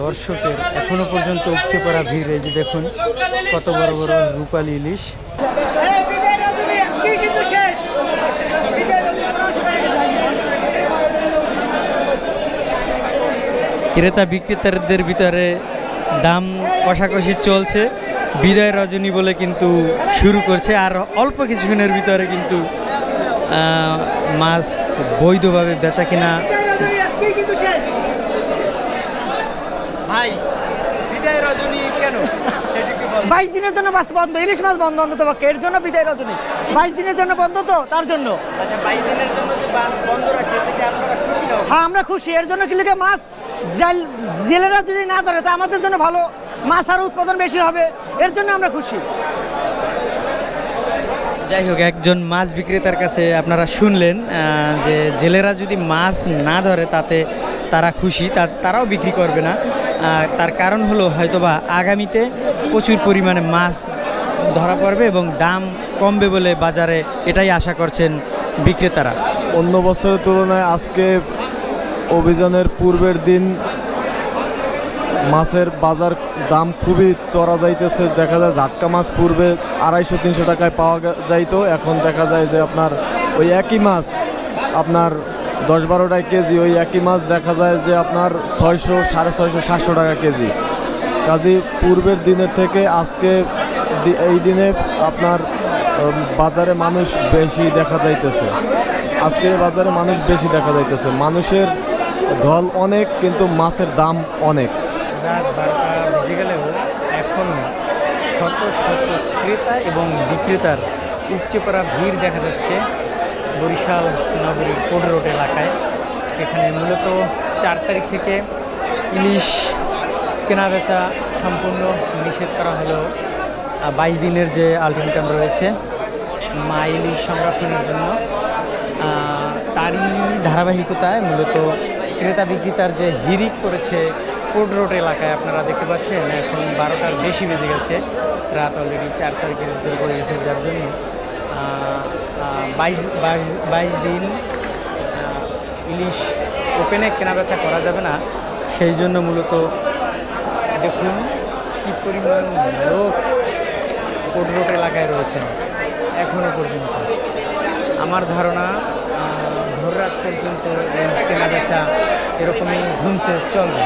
দর্শকের এখনও পর্যন্ত উপচে পড়া ভিড় এই যে দেখুন, কত বড় বড় রূপালী ইলিশ। ক্রেতা বিক্রেতাদের ভিতরে দাম কষাকষি চলছে বিদায় রজনী বলে কিন্তু শুরু করছে, আর অল্প কিছুক্ষণের ভিতরে কিন্তু মাছ বৈধভাবে বেচা কিনা বিদায় রজনী আজকেই কিন্তু শেষ ভাই বিদায় রজনী কেন? বাইশ দিনের জন্য মাছ বন্ধ ইলিশ মাছ বন্ধ অন্তত পক্ষে। এর জন্য বিদায় রজনী। বাইশ দিনের জন্য বন্ধ তো তার জন্য। আচ্ছা বাইশ দিনের জন্য যে বাস বন্ধ রাখছে থেকে আপনারা খুশি না? হ্যাঁ আমরা খুশি। এর জন্য কি লিখে মাছ জাল- জেলেরা যদি না ধরে তা আমাদের জন্য ভালো। মাছ আর উৎপাদন বেশি হবে। এর জন্য আমরা খুশি। যাই হোক একজন মাছ বিক্রেতার কাছে আপনারা শুনলেন যে জেলেরা যদি মাছ না ধরে তাতে তারা খুশি। তা তারাও বিক্রি করবে না। তার কারণ হলো হয়তোবা আগামীতে প্রচুর পরিমাণে মাছ ধরা পড়বে এবং দাম কমবে বলে বাজারে এটাই আশা করছেন বিক্রেতারা। অন্য বছরের তুলনায় আজকে অভিযানের পূর্বের দিন মাছের বাজার দাম খুবই চড়া যাইতেছে। দেখা যায় ঝাটকা মাছ পূর্বে আড়াইশো, তিনশো টাকায় পাওয়া যাইতো। এখন দেখা যায় যে আপনার ওই একই মাছ আপনার দশ বারো টাকা কেজি ওই একই মাছ দেখা যায় যে আপনার ছয়শো, সাড়ে ছয়শো, সাতশো টাকা কেজি। কাজে পূর্বের দিনের থেকে আজকে এই দিনে আপনার বাজারে মানুষ বেশি দেখা যাইতেছে। আজকে বাজারে মানুষ বেশি দেখা যাইতেছে। মানুষের ঢল অনেক, কিন্তু মাছের দাম অনেক। বারোটা এখনও শত শত ক্রেতা এবং বিক্রেতার উপচে পড়া ভিড় দেখা যাচ্ছে। বরিশাল নগরীর কোড রোড এলাকায়। এখানে মূলত চার তারিখ থেকে ইলিশ কেনাবেচা সম্পূর্ণ নিষেধ করা হলেও বাইশ দিনের যে আলটিমেটাম রয়েছে, মা ইলিশ সংরক্ষণের জন্য। তারই ধারাবাহিকতায় মূলত ক্রেতা বিক্রেতার যে হিরিক করেছে কোড রোড এলাকায়, আপনারা দেখতে পাচ্ছেন, এখন বারোটার বেশি বেজে গেছে। রাত অলরেডি চার তারিখের ভিতরে পড়ে গেছে যার জন্য বাইশ বাইশ দিন ইলিশ ওপেনে কেনাবেচা করা যাবে না। সেই জন্য মূলত দেখুন কী পরিমাণ লোক কোড রোড এলাকায় রয়েছেন এখনও পর্যন্ত। আমার ধারণা ভোর রাত পর্যন্ত কেনাবেচা এরকমই ঘুমছে, চলবে।